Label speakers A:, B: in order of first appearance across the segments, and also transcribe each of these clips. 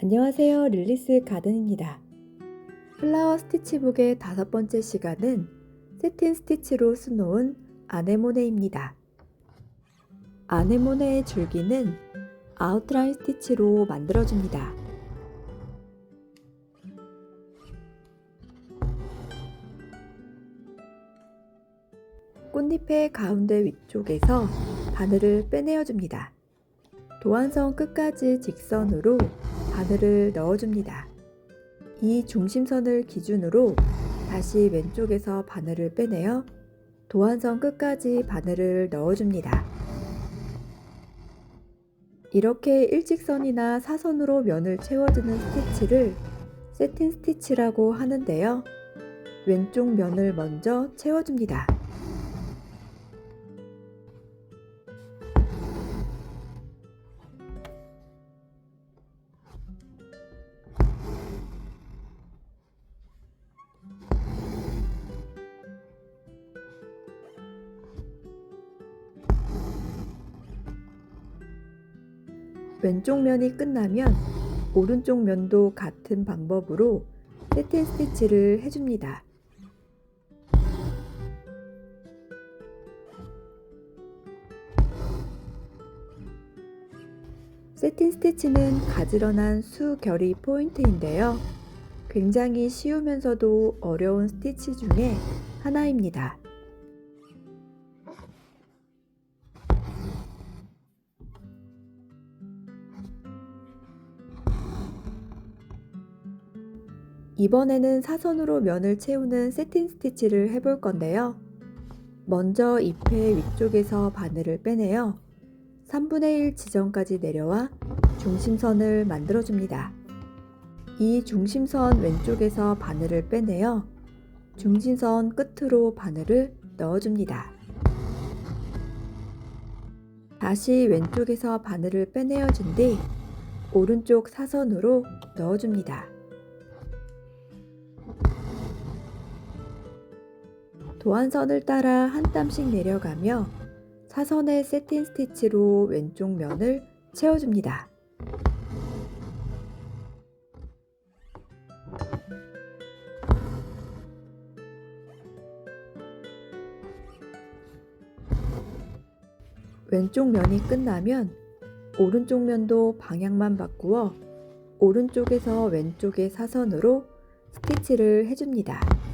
A: 안녕하세요. 릴리스 가든입니다. 플라워 스티치북의 다섯 번째 시간은 세틴 스티치로 수놓은 아네모네입니다. 아네모네의 줄기는 아웃라인 스티치로 만들어줍니다. 꽃잎의 가운데 위쪽에서 바늘을 빼내어줍니다. 도안선 끝까지 직선으로 바늘을 넣어줍니다. 이 중심선을 기준으로 다시 왼쪽에서 바늘을 빼내어 도안선 끝까지 바늘을 넣어줍니다. 이렇게 일직선이나 사선으로 면을 채워주는 스티치를 세틴 스티치라고 하는데요. 왼쪽 면을 먼저 채워줍니다. 왼쪽 면이 끝나면 오른쪽 면도 같은 방법으로 세틴 스티치를 해줍니다. 세틴 스티치는 가지런한 수결이 포인트인데요. 굉장히 쉬우면서도 어려운 스티치 중에 하나입니다. 이번에는 사선으로 면을 채우는 세틴 스티치를 해볼 건데요. 먼저 잎의 위쪽에서 바늘을 빼내어 3분의 1 지점까지 내려와 중심선을 만들어줍니다. 이 중심선 왼쪽에서 바늘을 빼내어 중심선 끝으로 바늘을 넣어줍니다. 다시 왼쪽에서 바늘을 빼내어준 뒤 오른쪽 사선으로 넣어줍니다. 도안선을 따라 한 땀씩 내려가며 사선의 세틴 스티치로 왼쪽 면을 채워줍니다. 왼쪽 면이 끝나면 오른쪽 면도 방향만 바꾸어 오른쪽에서 왼쪽의 사선으로 스티치를 해줍니다.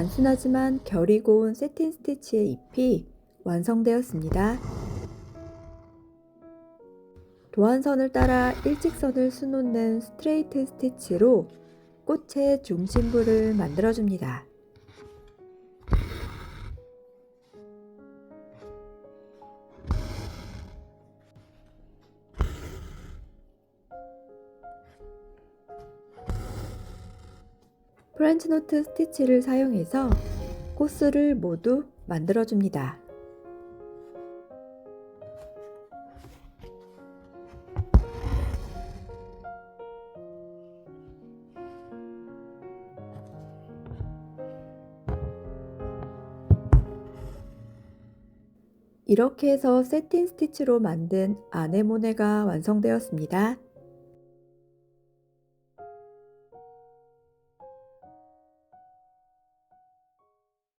A: 단순하지만 결이 고운 세틴 스티치의 잎이 완성되었습니다. 도안선을 따라 일직선을 수놓는 스트레이트 스티치로 꽃의 중심부를 만들어줍니다. 프렌치 노트 스티치를 사용해서 코스를 모두 만들어줍니다. 이렇게 해서 세틴 스티치로 만든 아네모네가 완성되었습니다.